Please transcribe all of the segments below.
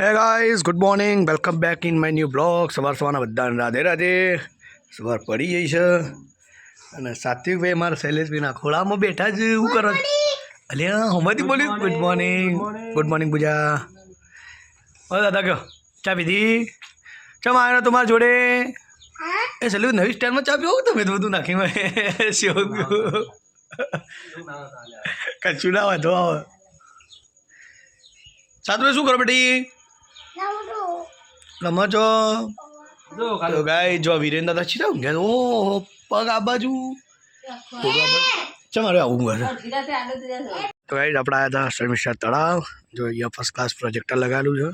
Hey guys good morning welcome back in my new blog સવાર સવારના બધાને રાધે રાધે. સવાર પડી જઈ છે. અને સાત્વિકભાઈ મારા શૈલેષભાઈના ખોળામાં બેઠા છે શું કરો. અલે હમણાંથી બોલ્યું? Good morning good morning Pooja. ઓ દાદા કયો ચા પીધી? ચમ આવ્યો તમારા જોડે? એ સલું નવી સ્ટાઇલમાં ચા પીવો તમે? તો બધું નાખી મેં સેવ પીવું ના વાંધો આવે. સાતવે શું કરો બેટી? રમો છો તો ગાય જો વિરેન દાદા ઊંઘ્યા છે. ઓહો પગ આ બાજુ. ચમ અરે આવું ઊંઘે છે તો ગાઈડ આપણે આવ્યા હતા શર્મિષ્ઠા તળાવ. જો અહીંયા ફર્સ્ટ ક્લાસ પ્રોજેક્ટર લગાવેલું છે.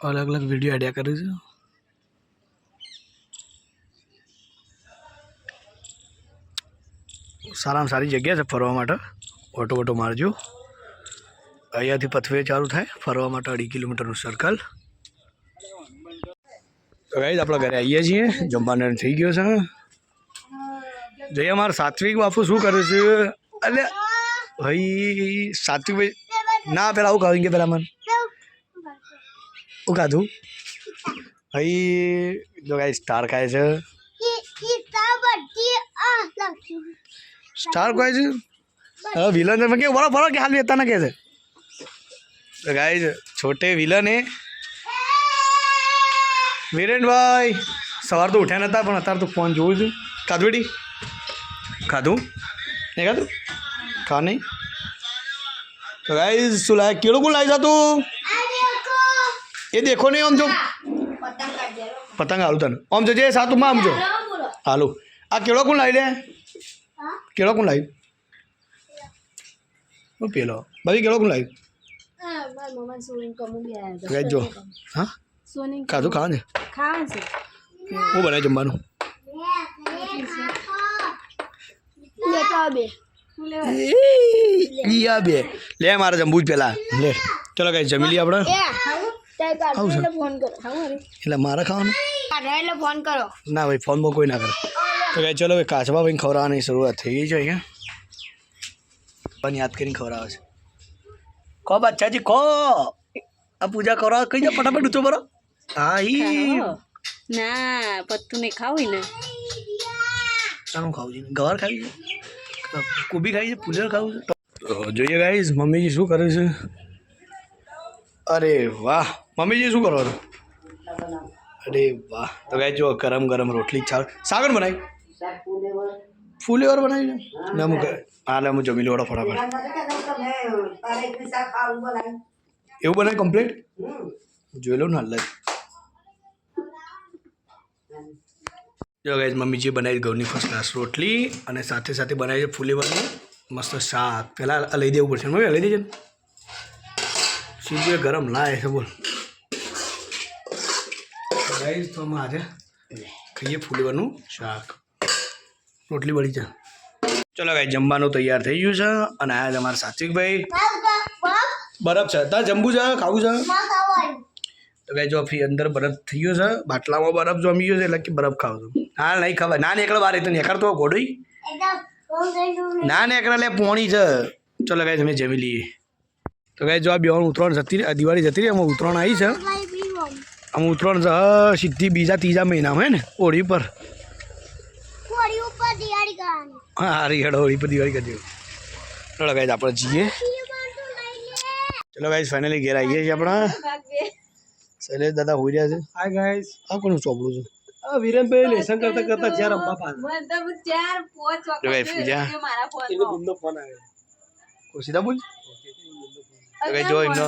અલગ અલગ વીડિયો આઈડિયા કર્યું છે. સારામાં સારી જગ્યા છે ફરવા માટે. ઓટો ઓટો મારજો. અહીંયાથી પથવે ચાલુ થાય, ફરવા માટે અઢી કિલોમીટરનું સર્કલ તો ગાઈ આપણા ઘરે આવીએ છીએ. જમવાનું થઈ ગયો છે. જઈએ અમારા સાત્વિક બાપુ શું કરે છે? એટલે ભાઈ, સાત્વિક ના, પેલા આવું ખાવું કે પેલા મને? શું ખાધું? ભાઈ, જો ગાઈ સ્ટાર ખાય છે. સ્ટાર ખાય છે? વિલન કેવું? કે બરો બરો કે હાલ વેતા ના કે છે? તો ગાઈ છોટે વિલન એ વિરેનભાઈ. સવાર તો ઉઠ્યા નતા પણ અત્યારે તો ફોન જોઉં છું. ખાધું બેટી? ખાધું? નહીં ખાધું? ખા નહીં? તો ગાઈ શું લાય? કેળું કોણ લાવી તું એ દેખો નહીં આમ જો. પતંગ હાલું તને. આમ જજે સાતુમાં આમ જો. હાલું. આ કેળો કોણ લાવી લે? કેળો કોણ લાવી પેલો. ભાઈ કેળો કોણ લાવી જો હા ખાધું ખાવા ને હું બનાવી જમવાનું ઈયા બે લે મારે જમવું જ પેલા લે ચલો કઈ જમી લઈએ આપણે છે એટલે મારે ખાવાનું ફોન કરો ના ભાઈ ફોનમાં કોઈ ના કરે તો કઈ ચલો ભાઈ કાચબા ભાઈ ખવડાવવાની શરૂઆત થઈ ગઈ છે અહીંયા પણ યાદ કરીને ખવડાવે છે કો બચ્ચાજી કો આ પૂજા કરો કઈ જાઓ ફટાફટ ઊંચો બરો. હા ઈ. ના પત્તું નહીં ખાવું ને. શાનું ખાવું છે? ગવાર ખાવી છે? કોબી ખાવી છે પુલર ખાવું છે? તો જોઈએ ગાઈઝ મમ્મીજી શું કરે છે? અરે વાહ મમ્મીજી શું કરો છો? અરે વાહ. તો ગાઈ જો ગરમ ગરમ રોટલી ચાલ સાગર બનાવી ફૂલેવર બનાવી છે ને અમુક હા લે હું જમી લો ફટાફટ એવું બનાવે કમ્પ્લીટ જોઈ લો ને હાલ જ જો ગાઈઝ મમ્મીજી બનાવી ઘઉંની ફર્સ્ટ ક્લાસ રોટલી અને સાથે સાથે બનાવી છે ફૂલેવરનું મસ્ત શાક પહેલાં આ લઈ દેવું પડશે મમ્મી આ લઈ દેજે ને સીધું એ ગરમ લાય છે બોલ ગાઈઝ તો અમે આજે ખાઈએ ફૂલેવરનું શાક રોટલી બળી છે ચલો ભાઈ જમવાનું તૈયાર થઈ ગયું છે અને આ તમારા સાત્વિકભાઈ. બરફ છે. તા જમવું છે? ખાવું છે? તો ભાઈ જો અંદર બરફ થઈ ગયો છે. બાટલામાં બરફ જમી ગયો છે, એટલે કે બરફ ખાવ છું. હા નહીં ખબર ના નીકળે બાર તો નીકળતો ગોડોઈ ના નીકળે લે, પોણી છે. ચલો ભાઈ તમે જમી લઈએ. તો ભાઈ જો આ બેવાનું ઉત્તરાયણ જતી દિવાળી જતી રહી અમે ઉત્તરાયણ આવી છે. આમ ઉત્તરાયણ સીધી બીજા ત્રીજા મહિનામાં, હે ને, હોળી પર હારી હેડો હોળી પર દિવાળી કરી ચલો ગાઈ આપણે જઈએ. ચલો ગાઈ ફાઇનલી ઘેર આવીએ છીએ આપણા. શૈલેષ દાદા હોઈ રહ્યા છે. હાય ગાઈસ આ કોનું ચોપડું છે? આ વિરેનભાઈ લેસન કરતા કરતા જ્યાં રમવા પાછા તો ગાઈ પૂજા એનો બુમનો ફોન આવ્યો સીધા બોલ. તો ગાઈ જો એમનો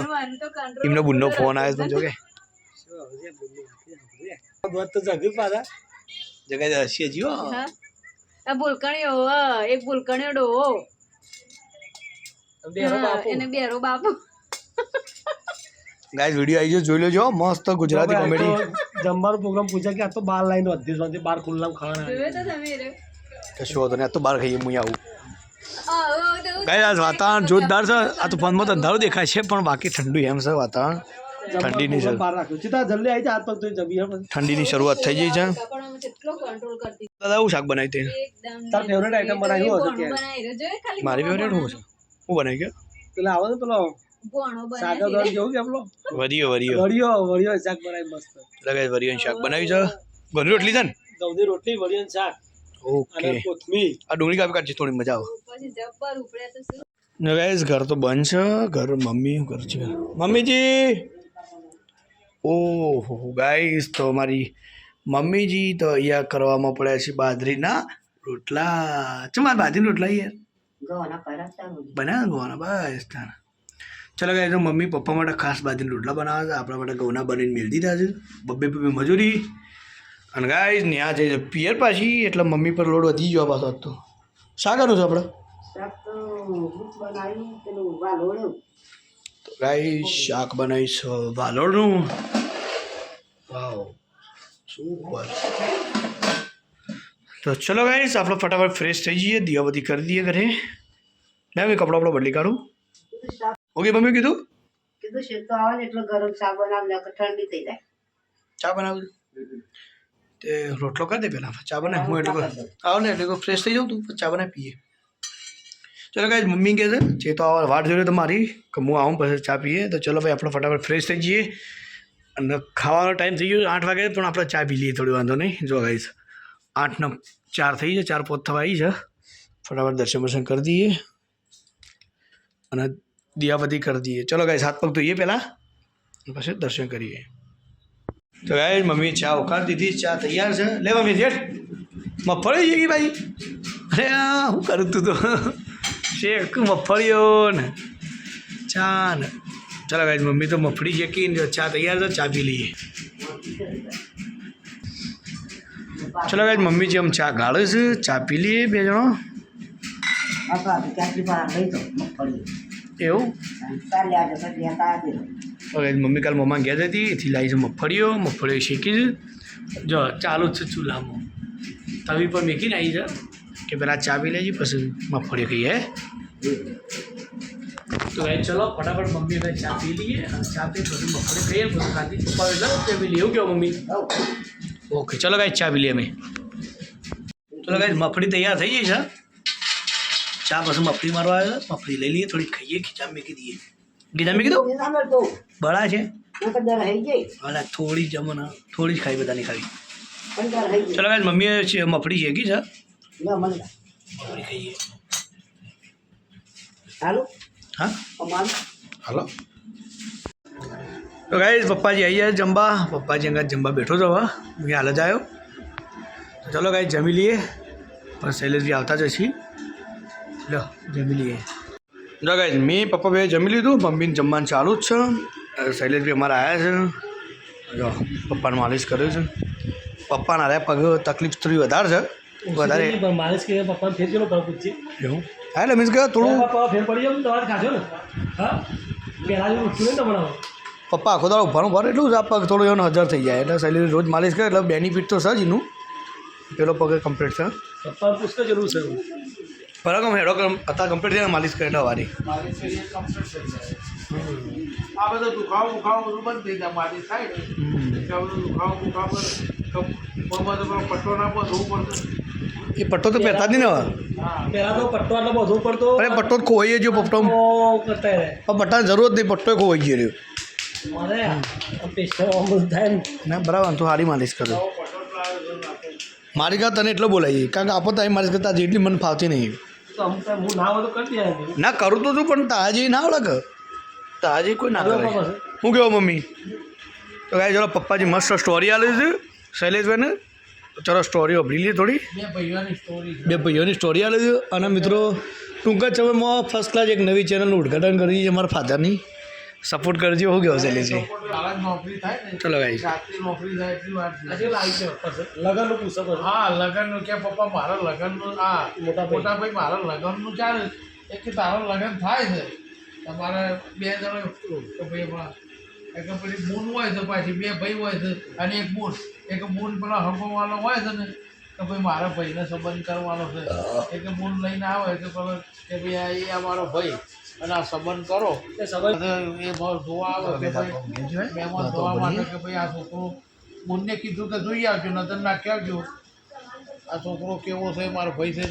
એમનો બુનનો ફોન આવ્યો છે જો કે વાત તો જગી પાછા. જગ્યાએ હસીએ જીવો બોલકણીઓ એક બોલકણીઓ ડોહો. એને બેરો બાપુ. ગાઈસ વિડિયો આવી ગયો જોઈ લેજો મસ્ત ગુજરાતી કોમેડી જમવાનો પ્રોગ્રામ પૂછ્યા કે આ તો બાર લાઈન અધ્યક્ષ સુધી બાર ખુલ્લામ ખાવાના જોયો તો તમે રે. કશો તો ને આ તો બાર ખાઈએ હું આવું. ગાઈસ આજ વાતાવરણ જોરદાર છે. આ તો ફોનમાં તો અંધારું દેખાય છે પણ બાકી ઠંડુ એમ છે વાતાવરણ. ઠંડીની જમવાનો શરૂ બહાર રાખ્યો. સીધા જલ્દી આવી જાય હાથ પગ જમી ઠંડીની શરૂઆત થઈ ગઈ છે. પણ અમે કેટલો દાદા હું શાક બનાવી તે? તાર ફેવરેટ આઈટમ બનાવ્યું હતું બનાવી રહ્યો. જોયો મારી ફેવરેટ શું છે? હું બનાવી ગયો? પેલા આવે પેલો વરિયો વરિયો. શાક બનાવી મસ્ત. લગાય શાક છે. ઘરની રોટલી છે ને? ઘઉંની રોટલી વડિયાનું શાક. ઓકે. આ ડુંગળી કાપી કાઢી થોડી મજા આવે. ગાઈસ ઘર તો બંધ છે. ઘર મમ્મી ઘર છે. મમ્મીજી! ઓહો ગાઈસ તો મારી મમ્મીજી તો અહીંયા કરવામાં પડ્યા છે બાજરીના રોટલા. ચમ મારા બાજરી રોટલા યાર? બનાવે ગોવાના? બસ તાર ચલો ગાય તો મમ્મી પપ્પા માટે ખાસ બાજરીના રોટલા બનાવે છે. આપણા માટે ઘઉંના બનીને મેળ દીધા છે. બબ્બે બબ્બે મજૂરી. અને ગાઈસ ન્યા જઈ પિયર પાછી એટલે મમ્મી પર લોડ વધી ગયો પાછો તો. શાકાનું છે આપણે તો ગાઈસ શાક બનાવીશ વાલોળનું વાવ સુપર તો ચલો ગાઈસ આપણે ફટાફટ ફ્રેશ થઈ જઈએ દિયાબતી કરી દઈએ ઘરે. મેં કપડાં બપડા બદલી કાઢું. ઓકે મમ્મી કીધું? કીધું છે તો આવે એટલો ગરમ ચા બનાવ ઠંડી થઈ જાય. ચા બનાવું તે રોટલો કરી દે પહેલાં ચા બનાવ હું એટલે આવ ને એટલે ફ્રેશ થઈ જાઉં તું ચા બનાવી પીએ. ચલો કાંઈ મમ્મી કહે છે, જે તો વાટ જોડે તો મારી કે હું આવું પછી ચા પીએ. તો ચલો ભાઈ, આપણે ફટાફટ ફ્રેશ થઈ જઈએ. અને ખાવાનો ટાઈમ થઈ ગયો આઠ વાગે, પણ આપણે ચા પી લઈએ, થોડી વાંધો નહીં. જો ગાઈશ આઠના ચાર થઈ છે, ચાર પોત થવા આવી છે. ફટાફટ દર્શન વર્શન કરી દઈએ. અને દિયાબધી કરી દઈએ. ચલો ગાઈસ હાથ પગ ધોઈએ પહેલાં. પછી દર્શન કરીએ. તો ગાય મમ્મી ચા ઉકાળી દીધી, ચા તૈયાર છે. લે મમ્મી, જેઠ, મગફળી જઈ ગઈ ભાઈ. અરે શું કરું તું તો? શેક મફળીઓ ને? ચા ને. ચાલો ગાઈસ મમ્મી તો મફળી મગફળી શેકીને ચા તૈયાર છે ચા પી લઈએ. ચલો ગાય મમ્મી જેમ આમ ચા ગાળે છે ચા પી લઈએ બે જણો. તો એવું? તો મમ્મી કાલ મમ્મા ગયા હતી એથી લાવી છે મફળીઓ મફળીઓ શેકી છે. જો ચાલુ જ છે ચૂલામાં. તવી પર મેકીને આવી છે કે પેલા ચા પી લેજી પછી મફળીઓ કહીએ તો ગાઈ ચલો ફટાફટ મમ્મી હવે ચા પી લઈએ અને ચા પી પછી મગફળી ખાઈએ પછી ખાતી પપ્પા એટલે ચા પી લઈએ એવું કેવું મમ્મી. ઓકે ચલો ગાઈ ચા પી લઈએ અમે. ચલો ગાય મફળી તૈયાર થઈ ગઈ છે. ચા પછી મફળી મારવા આવ્યો મફળી મગફળી લઈ લઈએ થોડી ખાઈએ ખીચા મેકી દઈએ. ગીતા મેકી દો તો બળા છે. અલા થોડી જમણ થોડી જ ખાઈ બધાની ખાવી. ચલો ગાઈ મમ્મીએ છે મફળી શેકી છે. મફળી ખાઈએ. હાલો? હા? અમારું? હાલો. તો ગાઈઝ પપ્પાજી આવી જમવા. પપ્પાજી અંગાત જમવા બેઠો છો હવે. હું હાલ જ આવ્યો. તો ચલો ગાઈઝ જમી લઈએ. પણ શૈલેષજી આવતા જ છીએ લો જમી લઈએ. જો ગાઈઝ મેં પપ્પા ભાઈ જમી લીધું. મમ્મીને જમવાનું ચાલુ જ છે. શૈલેષભાઈ અમારા આવ્યા છે. જો પપ્પાને માલિશ કર્યું છે. પપ્પાના હારે પગ તકલીફ થોડી વધારે છે. વધારે માલિશ કરીને પપ્પાને ફેર પૂછશે એવું? હા એટલે મીન્સ કે થોડું પપ્પા ફેર પડી જાય તમારે ખાશો ને. હા? પહેલાં જેવું ઉઠ્યું ને તમારા પપ્પા આખો દાડો ઉભાનું ભરે એટલું જ આ પગ થોડો એનો હજાર થઈ જાય. એટલે શૈલી રોજ માલિશ કરે એટલે બેનિફિટ તો છે જ એનું. પેલો પગ કમ્પ્લીટ છે. પપ્પા પૂછતો જરૂર છે. બરાબર અમે હેડો અત્યારે કમ્પ્લીટ થઈને માલિશ કરે એટલે વારી. આ બધો દુખાવો બુખાવો બધું બંધ થઈ જાય માલિશ થાય ને. એટલે બધું દુખાવો બુખાવો પગમાં તો પટ્ટો નાખવો ધોવું પડશે. એ પટ્ટો તો પહેરતા જ નહીં ને હવે? પહેલાં તો પટ્ટો આટલો બધો પડતો અરે પટ્ટો તો ખોવાઈ ગયો પટ્ટો. પટ્ટાની જરૂર જ નહીં પટ્ટો ખોવાઈ ગયો રહ્યો. ને. બરાબર તો સારી માલિશ કરો. મારી કાં તને એટલો બોલાવી કારણ કે આપો તારી માલિશ કરતા જેટલી મને ફાવતી નહીં. ના કરી તો તું પણ તાજી ના આવડે કે તાજી કોઈ ના કરે. શું કહેવો મમ્મી? તો કાંઈ ચલો પપ્પાજી મસ્ત સ્ટોરી આલી છે શૈલેષભાઈને. ચલો સ્ટોરી વાપરી લઈએ થોડી. બે ભાઈઓની સ્ટોરી બે ભાઈઓની સ્ટોરી આલી છે. અને મિત્રો ટૂંક જ સમયમાં ફર્સ્ટ ક્લાસ એક નવી ચેનલનું ઉદ્ઘાટન કરી છે મારા ફાધરની સપોર્ટ કરજો હું કેવો છે કાલે જ નોકરી થાય ચલો ગાઈ છે. લાવી છે લગનનું પૂછો હા લગ્નનું કે પપ્પા મારા લગ્નનું હા મોટા. મોટા ભાઈ મારા લગ્નનું ચાલે એ કે તારું લગ્ન થાય છે. તમારે બે જણા તો ભાઈ એક પેલી બૂન હોય છે પાછી બે ભાઈ હોય છે અને એક બૂન. એક બૂન પેલા હંપવાળો હોય છે ને કે ભાઈ મારા ભાઈને સંબંધ કરવાનો છે. એક બૂન લઈને આવે કે પેલો કે ભાઈ આ એ અમારો ભાઈ. અને આ સંબંધ કરો. એ જોવા આવે કે ભાઈ મહેમાન જોવા માટે કે ભાઈ આ છોકરો બુનને કીધું કે જોઈ આવજો નજર નાખી આવજો. આ છોકરો કેવો છે મારો ભાઈ છે